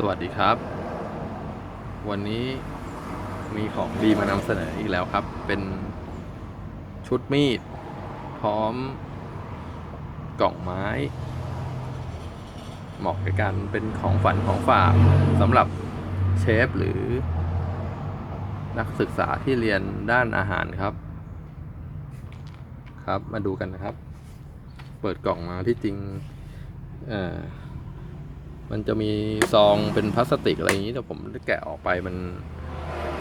สวัสดีครับ วันนี้มีของดีมานำเสนออีกแล้วครับ เป็นชุดมีด พร้อมกล่องไม้ เหมาะกับการเป็นของฝันของฝากสำหรับเชฟหรือ นักศึกษาที่เรียนด้านอาหารครับ ครับมาดูกันนะครับ เปิดกล่องมาที่จริง เอ่อ มันจะมีซองเป็นพลาสติกอะไรอย่างนี้แต่ผมแกะออกไปมัน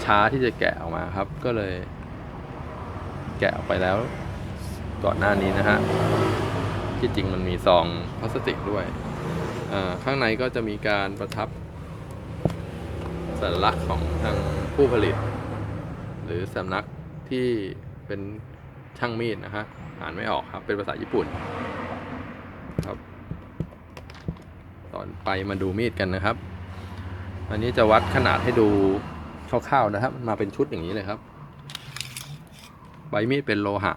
ช้าที่จะแกะออกมาครับ ก็เลย แกะออกไปแล้ว ก่อนหน้านี้นะฮะที่จริงมันมีซองพลาสติกด้วยข้างในก็จะมีการประทับสัญลักษณ์ของทางผู้ผลิต หรือสำนักที่เป็นช่างมีดนะฮะอ่านไม่ออกครับ เป็นภาษาญี่ปุ่นครับ ตอนไปมาดูมีดกันนะครับ อันนี้จะวัดขนาดให้ดูคร่าวๆนะครับ มาเป็นชุดอย่างนี้เลยครับ ใบมีดเป็นโลหะ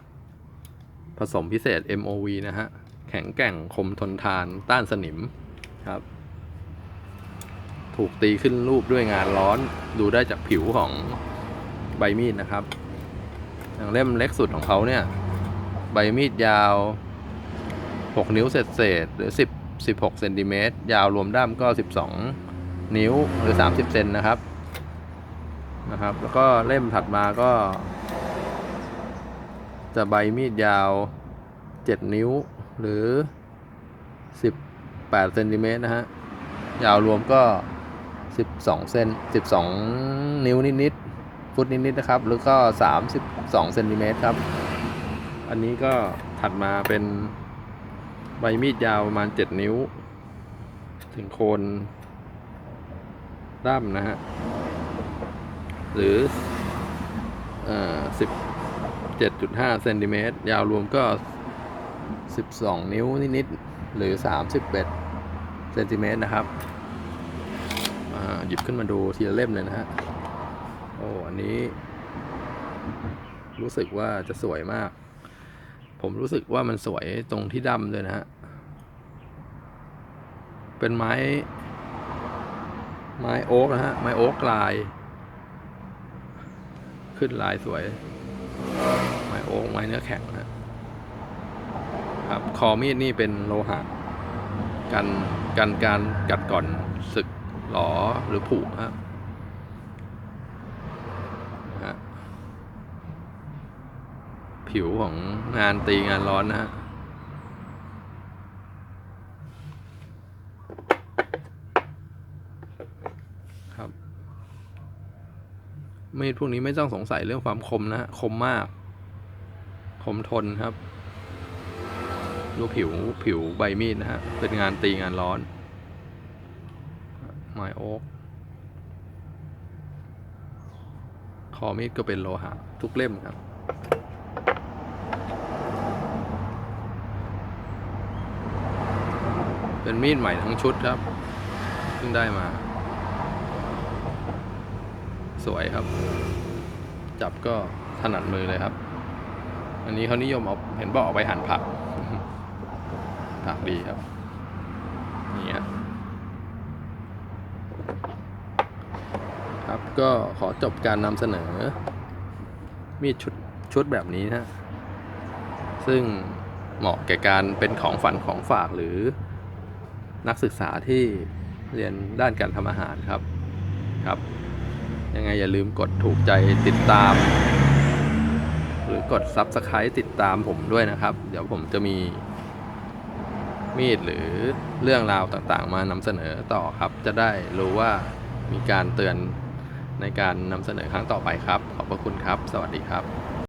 ผสมพิเศษ MOV นะฮะ แข็งแกร่งคมทนทาน ต้านสนิมครับ ถูกตีขึ้นรูปด้วยงานร้อน ดูได้จากผิวของใบมีดนะครับ อย่างเล่มเล็กสุดของเขาเนี่ย ใบมีดยาว 6 นิ้วเศษๆหรือ 10 16เซนติเมตรยาวรวมด้ามก็ 12 นิ้วหรือ 30เซนนะครับนะครับ แล้วก็เล่มถัดมาก็ จะใบมีดยาว 7 นิ้วหรือ 18เซนติเมตรนะฮะยาวรวมก็ 12เซน12 นิ้วนิดๆฟุตนิดๆนะครับหรือก็ 32เซนติเมตรครับ อันนี้ก็ถัดมาเป็น ใบมีดยาวประมาณ7นิ้ว ถึงโคนด้ามนะฮะ หรือเอ่อ17.5เซนติเมตร ยาวรวมก็12นิ้วนิดๆ หรือ31เอ็ดเซนติเมตรนะครับ หยิบขึ้นมาดูทีละเล่มเลยนะฮะ โอ้ อันนี้ รู้สึกว่าจะสวยมาก ผมรู้สึกว่ามันสวยตรงที่ดำด้วยนะฮะ เป็นไม้ ไม้โอ๊กนะฮะ ไม้โอ๊กลาย ขึ้นลายสวย ไม้โอ๊กไม้เนื้อแข็งนะครับ คอมีดนี่เป็นโลหะ กัน กันการกัดก่อนศึกหลอหรือผุครับนะฮะ ผิวของงานตีงานร้อนนะฮะครับมีดพวกนี้ไม่ต้องสงสัยเรื่องความคมนะฮะคมมาก คมทนครับ ดูผิวผิวใบมีดนะฮะ เป็นงานตีงานร้อนไม้โอ๊กคอมีดก็เป็นโลหะทุกเล่มครับ เป็นมีดใหม่ทั้งชุดครับเพิ่งได้มา สวยครับ จับก็ถนัดมือเลยครับ อันนี้เขานิยมเอาเห็นบอกเอาไปหั่นผัก ผักดีครับนี่ฮะครับก็ขอจบการนำเสนอ มีดชุดชุดแบบนี้นะ ซึ่งเหมาะแก่การเป็นของฝันของฝากหรือ นักศึกษาที่เรียนด้านการทำอาหารครับครับ ยังไงอย่าลืมกดถูกใจติดตาม หรือกด Subscribe ติดตามผมด้วยนะครับ เดี๋ยวผมจะมีมีดหรือเรื่องราวต่างๆ มานำเสนอต่อครับ จะได้รู้ว่ามีการเตือนในการนำเสนอครั้งต่อไปครับ ขอบพระคุณครับ สวัสดีครับ